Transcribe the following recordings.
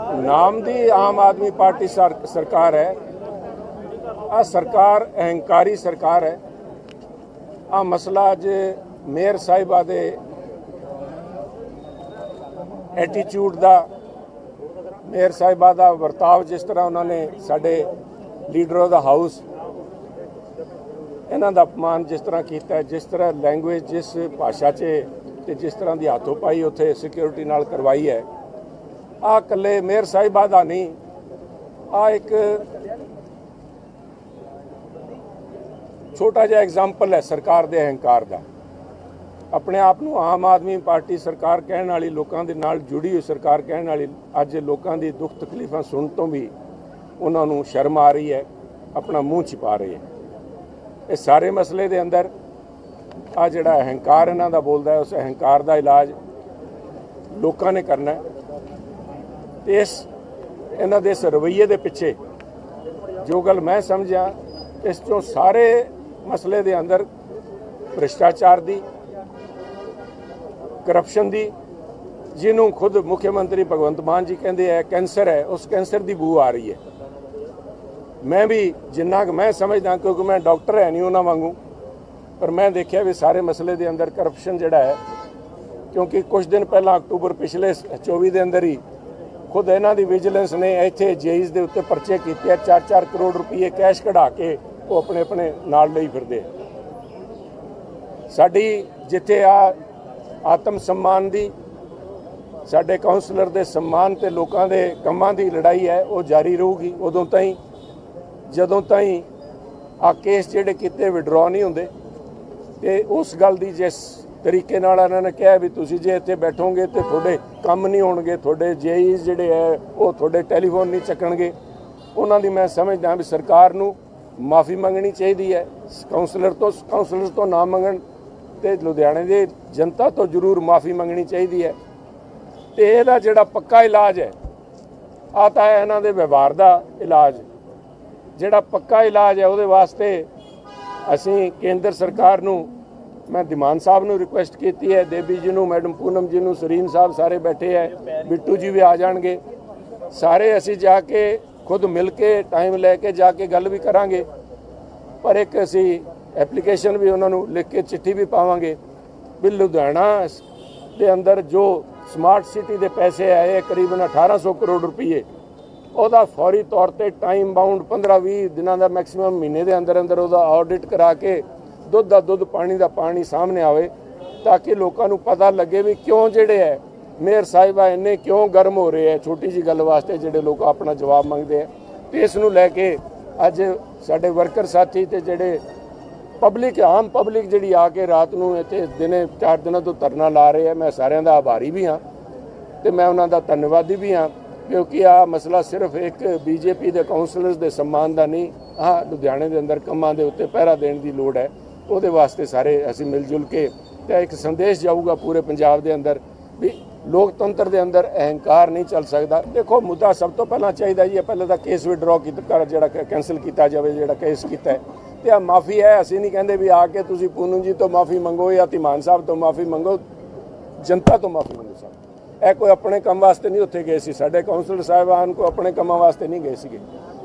ਨਾਮ ਦੀ Aam Aadmi party sir- ਸਰਕਾਰ ਹੈ। ਆ ਸਰਕਾਰ, ਅਹੰਕਾਰੀ ਸਰਕਾਰ ਹੈ। ਆ ਮਸਲਾ ਅੱਜ ਮੇਅਰ ਸਾਹਿਬਾ ਦੇ ਐਟੀਟਿਊਡ ਦਾ, ਮੇਅਰ ਸਾਹਿਬਾ ਦਾ ਵਰਤਾਵ ਜਿਸ ਤਰ੍ਹਾਂ ਉਹਨਾਂ ਨੇ ਸਾਡੇ ਲੀਡਰ ਆਫ ਦਾ ਹਾਊਸ ਇਹਨਾਂ ਦਾ ਅਪਮਾਨ ਜਿਸ ਤਰ੍ਹਾਂ ਕੀਤਾ, ਜਿਸ ਤਰ੍ਹਾਂ ਲੈਂਗੁਏਜ ਜਿਸ ਭਾਸ਼ਾ 'ਚ ਤੇ ਜਿਸ ਤਰ੍ਹਾਂ ਦੀ ਹੱਥੋਂ ਪਾਈ ਉੱਥੇ ਸਿਕਿਉਰਿਟੀ ਨਾਲ ਕਰਵਾਈ ਹੈ। ਆ ਇਕੱਲੇ ਮੇਰ ਸਾਹਿਬਾ ਦਾ ਨਹੀਂ ਆ ਇੱਕ ਛੋਟਾ ਜਿਹਾ ਐਗਜ਼ਾਮਪਲ ਹੈ ਸਰਕਾਰ ਦੇ ਅਹੰਕਾਰ ਦਾ। ਆਪਣੇ ਆਪ ਨੂੰ ਆਮ ਆਦਮੀ ਪਾਰਟੀ ਸਰਕਾਰ ਕਹਿਣ ਵਾਲੀ, ਲੋਕਾਂ ਦੇ ਨਾਲ ਜੁੜੀ ਹੋਈ ਸਰਕਾਰ ਕਹਿਣ ਵਾਲੀ, ਅੱਜ ਲੋਕਾਂ ਦੀ ਦੁੱਖ ਤਕਲੀਫਾਂ ਸੁਣਨ ਤੋਂ ਵੀ ਉਹਨਾਂ ਨੂੰ ਸ਼ਰਮ ਆ ਰਹੀ ਹੈ, ਆਪਣਾ ਮੂੰਹ ਛਿਪਾ ਰਹੀ ਹੈ। ਇਹ ਸਾਰੇ ਮਸਲੇ ਦੇ ਅੰਦਰ ਆ ਜਿਹੜਾ ਅਹੰਕਾਰ ਇਹਨਾਂ ਦਾ ਬੋਲਦਾ ਹੈ, ਉਸ ਅਹੰਕਾਰ ਦਾ ਇਲਾਜ ਲੋਕਾਂ ਨੇ ਕਰਨਾ ਹੈ। ਤੇ ਇਸ, ਇਹਨਾਂ ਦੇ ਇਸ ਰਵੱਈਏ ਦੇ ਪਿੱਛੇ ਜੋ ਗੱਲ ਮੈਂ ਸਮਝਿਆ, ਇਸ ਤੋਂ ਸਾਰੇ ਮਸਲੇ ਦੇ ਅੰਦਰ ਭ੍ਰਿਸ਼ਟਾਚਾਰ ਦੀ ਕਰਪਸ਼ਨ ਦੀ, ਜਿਹਨੂੰ ਖੁਦ ਮੁੱਖ ਮੰਤਰੀ ਭਗਵੰਤ ਮਾਨ ਜੀ ਕਹਿੰਦੇ ਹੈ ਕੈਂਸਰ ਹੈ, ਉਸ ਕੈਂਸਰ ਦੀ ਬੂ ਆ ਰਹੀ ਹੈ। ਮੈਂ ਵੀ ਜਿੰਨਾ ਕੁ ਮੈਂ ਸਮਝਦਾ, ਕਿਉਂਕਿ ਮੈਂ ਡਾਕਟਰ ਹੈ ਨਹੀਂ ਉਹਨਾਂ ਵਾਂਗੂ, ਪਰ ਮੈਂ ਦੇਖਿਆ ਵੀ ਸਾਰੇ ਮਸਲੇ ਦੇ ਅੰਦਰ ਕਰਪਸ਼ਨ ਜਿਹੜਾ ਹੈ, ਕਿਉਂਕਿ ਕੁਝ ਦਿਨ ਪਹਿਲਾਂ ਅਕਤੂਬਰ ਪਿਛਲੇ 24 ਦੇ ਅੰਦਰ ਹੀ ਖੁਦ ਇਹਨਾਂ ਦੀ ਵਿਜੀਲੈਂਸ ਨੇ ਇੱਥੇ ਜੇਈਜ਼ ਦੇ ਉੱਤੇ ਪਰਚੇ ਕੀਤੇ ਆ 4-4 ਕਰੋੜ ਰੁਪਏ ਕੈਸ਼ ਕਢਾ ਕੇ ਉਹ ਆਪਣੇ ਆਪਣੇ ਨਾਲ ਲਈ ਫਿਰਦੇ ਸਾਡੀ ਜਿੱਥੇ ਆ ਆਤਮ ਸਨਮਾਨ ਦੀ, ਸਾਡੇ ਕਾਉਂਸਲਰ ਦੇ ਸਨਮਾਨ ਤੇ ਲੋਕਾਂ ਦੇ ਕੰਮਾਂ ਦੀ ਲੜਾਈ ਹੈ, ਉਹ ਜਾਰੀ ਰਹੂਗੀ। ਉਦੋਂ ਤਾਈਂ, ਜਦੋਂ ਤਾਈਂ ਆ ਕੇਸ ਜਿਹੜੇ ਕੀਤੇ ਵਿਡਰਾ ਨਹੀਂ ਹੁੰਦੇ, ਤੇ ਉਸ ਗੱਲ ਦੀ ਜਿਸ ਤਰੀਕੇ ਨਾਲ ਇਹਨਾਂ ਨੇ ਕਿਹਾ ਵੀ ਤੁਸੀਂ ਜੇ ਇੱਥੇ ਬੈਠੋਗੇ ਤੇ ਤੁਹਾਡੇ ਕੰਮ ਨਹੀਂ ਹੋਣਗੇ, ਤੁਹਾਡੇ ਜੇਈਜ਼ ਜਿਹੜੇ ਹੈ ਉਹ ਤੁਹਾਡੇ ਟੈਲੀਫੋਨ ਨਹੀਂ ਚੱਕਣਗੇ। ਉਹਨਾਂ ਦੀ ਮੈਂ ਸਮਝਦਾ ਵੀ ਸਰਕਾਰ ਨੂੰ ਮਾਫੀ ਮੰਗਣੀ ਚਾਹੀਦੀ ਹੈ ਕਾਉਂਸਲਰ ਤੋਂ ਕਾਉਂਸਲਰ ਤੋਂ ਨਾ ਮੰਗਣ ਤੇ ਲੁਧਿਆਣੇ ਦੇ ਜਨਤਾ ਤੋਂ ਜ਼ਰੂਰ ਮਾਫੀ ਮੰਗਣੀ ਚਾਹੀਦੀ ਹੈ ਤੇ ਇਹਦਾ ਜਿਹੜਾ ਪੱਕਾ ਇਲਾਜ ਹੈ ਆ ਤਾਂ ਹੈ ਇਹਨਾਂ ਦੇ ਵਿਵਹਾਰ ਦਾ ਇਲਾਜ। ਜਿਹੜਾ ਪੱਕਾ ਇਲਾਜ ਹੈ ਉਹਦੇ ਵਾਸਤੇ ਅਸੀਂ ਕੇਂਦਰ ਸਰਕਾਰ ਨੂੰ ਮੈਂ ਦਿਮਾਨ ਸਾਹਿਬ ਨੂੰ ਰਿਕੁਐਸਟ ਕੀਤੀ ਹੈ, ਦੇਵੀ ਜੀ ਨੂੰ, ਮੈਡਮ ਪੂਨਮ ਜੀ ਨੂੰ, ਸਰੀਨ ਸਾਹਿਬ ਸਾਰੇ ਬੈਠੇ ਹੈ, ਬਿੱਟੂ ਜੀ ਵੀ ਆ ਜਾਣਗੇ। ਸਾਰੇ ਅਸੀਂ ਜਾ ਕੇ ਖੁਦ ਮਿਲ ਕੇ ਟਾਈਮ ਲੈ ਕੇ ਜਾ ਕੇ ਗੱਲ ਵੀ ਕਰਾਂਗੇ। ਪਰ ਇੱਕ ਅਸੀਂ ਐਪਲੀਕੇਸ਼ਨ ਵੀ ਉਹਨਾਂ ਨੂੰ ਲਿਖ ਕੇ ਚਿੱਠੀ ਵੀ ਪਾਵਾਂਗੇ ਵੀ ਲੁਧਿਆਣਾ ਦੇ ਅੰਦਰ ਜੋ ਸਮਾਰਟ ਸਿਟੀ ਦੇ ਪੈਸੇ ਆਏ ਕਰੀਬਨ 1800 ਕਰੋੜ ਰੁਪਏ ਉਹਦਾ ਫੌਰੀ ਤੌਰ ਤੇ ਟਾਈਮ ਬਾਉਂਡ 15-20 ਦਿਨਾਂ ਦਾ ਮੈਕਸਿਮਮ ਮਹੀਨੇ ਦੇ ਅੰਦਰ ਅੰਦਰ ਉਹਦਾ ਆਡਿਟ ਕਰਾ ਕੇ ਦੁੱਧ ਦਾ ਦੁੱਧ, ਪਾਣੀ ਦਾ ਪਾਣੀ ਸਾਹਮਣੇ ਆਵੇ ਤਾਂ ਕਿ ਲੋਕਾਂ ਨੂੰ ਪਤਾ ਲੱਗੇ ਵੀ ਕਿਉਂ ਜਿਹੜੇ ਹੈ, ਮੇਅਰ ਸਾਹਿਬਾ ਇੰਨੇ ਕਿਉਂ ਗਰਮ ਹੋ ਰਹੇ ਹੈ, ਛੋਟੀ ਜੀ ਗੱਲ ਵਾਸਤੇ ਜਿਹੜੇ ਲੋਕ ਆਪਣਾ ਜਵਾਬ ਮੰਗਦੇ ਆ ਤੇ ਇਸ ਨੂੰ ਲੈ ਕੇ ਅੱਜ ਸਾਡੇ ਵਰਕਰ ਸਾਥੀ ਤੇ ਜਿਹੜੇ ਪਬਲਿਕ, ਆਮ ਪਬਲਿਕ ਜਿਹੜੀ ਆ ਕੇ ਰਾਤ ਨੂੰ ਇੱਥੇ ਦਿਨੇ ਚਾਰ ਦਿਨਾਂ ਤੋਂ ਧਰਨਾ ਲਾ ਰਹੇ ਆ ਮੈਂ ਸਾਰਿਆਂ ਦਾ ਆਭਾਰੀ ਵੀ ਹਾਂ ਤੇ ਮੈਂ ਉਹਨਾਂ ਦਾ ਧੰਨਵਾਦੀ ਵੀ ਹਾਂ ਕਿਉਂਕਿ ਆ ਮਸਲਾ ਸਿਰਫ ਇੱਕ ਬੀਜੇਪੀ ਦੇ ਕਾਉਂਸਲਰਸ ਦੇ ਸਨਮਾਨ ਦਾ ਨਹੀਂ ਆ ਲੁਧਿਆਣੇ ਦੇ ਅੰਦਰ ਕੰਮਾਂ ਦੇ ਉੱਤੇ ਪਹਿਰਾ ਦੇਣ ਦੀ ਲੋੜ ਹੈ। ਉਹਦੇ ਵਾਸਤੇ ਸਾਰੇ ਅਸੀਂ ਮਿਲ ਜੁਲ ਕੇ ਤੇ ਇੱਕ ਸੰਦੇਸ਼ ਜਾਊਗਾ ਪੂਰੇ ਪੰਜਾਬ ਦੇ ਅੰਦਰ ਵੀ ਲੋਕਤੰਤਰ ਦੇ ਅੰਦਰ ਅਹੰਕਾਰ ਨਹੀਂ ਚੱਲ ਸਕਦਾ। ਦੇਖੋ, ਮੁੱਦਾ ਸਭ ਤੋਂ ਪਹਿਲਾਂ ਚਾਹੀਦਾ ਜੀ ਪਹਿਲਾਂ ਤਾਂ ਕੇਸ ਵਿਡਰਾ ਕੀਤਾ ਜਿਹੜਾ ਕੈਨਸਲ ਕੀਤਾ ਜਾਵੇ, ਜਿਹੜਾ ਕੇਸ ਕੀਤਾ ਹੈ। ਤੇ ਆ ਮਾਫੀ ਹੈ, ਅਸੀਂ ਨਹੀਂ ਕਹਿੰਦੇ ਵੀ ਆ ਕੇ ਤੁਸੀਂ ਪੂਨਮ ਜੀ ਤੋਂ ਮਾਫੀ ਮੰਗੋ ਜਾਂ ਧੀਮਾਨ ਸਾਹਿਬ ਤੋਂ ਮਾਫੀ ਮੰਗੋ, ਜਨਤਾ ਤੋਂ ਮਾਫੀ ਮੰਗੋ ਸਾਹਿਬ ਇਹ ਕੋਈ ਆਪਣੇ ਕੰਮ ਵਾਸਤੇ ਨਹੀਂ ਉੱਥੇ ਗਏ ਸੀ। ਸਾਡੇ ਕਾਉਂਸਲਰ ਸਾਹਿਬਾਨ ਕੋ ਆਪਣੇ ਕੰਮਾਂ ਵਾਸਤੇ ਨਹੀਂ ਗਏ ਸੀਗੇ।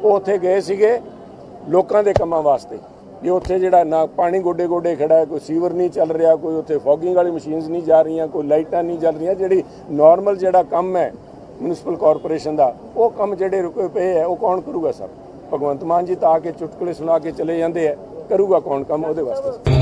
ਉਹ ਉੱਥੇ ਗਏ ਸੀਗੇ ਲੋਕਾਂ ਦੇ ਕੰਮਾਂ ਵਾਸਤੇ। ਕਿ ਉੱਥੇ ਜਿਹੜਾ ਨਾ ਪਾਣੀ ਗੋਡੇ ਗੋਡੇ ਖੜਾ ਹੈ, ਕੋਈ ਸੀਵਰ ਨਹੀਂ ਚੱਲ ਰਿਹਾ, ਕੋਈ ਉੱਥੇ ਫੋਗਿੰਗ ਵਾਲੀ ਮਸ਼ੀਨਸ ਨਹੀਂ ਜਾ ਰਹੀਆਂ, ਕੋਈ ਲਾਈਟਾਂ ਨਹੀਂ ਚੱਲ ਰਹੀਆਂ, ਜਿਹੜੀ ਨਾਰਮਲ ਜਿਹੜਾ ਕੰਮ ਹੈ ਮਿਊਨਿਸਪਲ ਕਾਰਪੋਰੇਸ਼ਨ ਦਾ, ਉਹ ਕੰਮ ਜਿਹੜੇ ਰੁਕੇ ਪਏ ਹੈ, ਉਹ ਕੌਣ ਕਰੂਗਾ ਸਰ? ਭਗਵੰਤ ਮਾਨ ਜੀ ਤਾਂ ਆ ਕੇ ਚੁਟਕਲੇ ਸੁਣਾ ਕੇ ਚਲੇ ਜਾਂਦੇ ਹੈ, ਕਰੂਗਾ ਕੌਣ ਕੰਮ ਉਹਦੇ ਵਾਸਤੇ?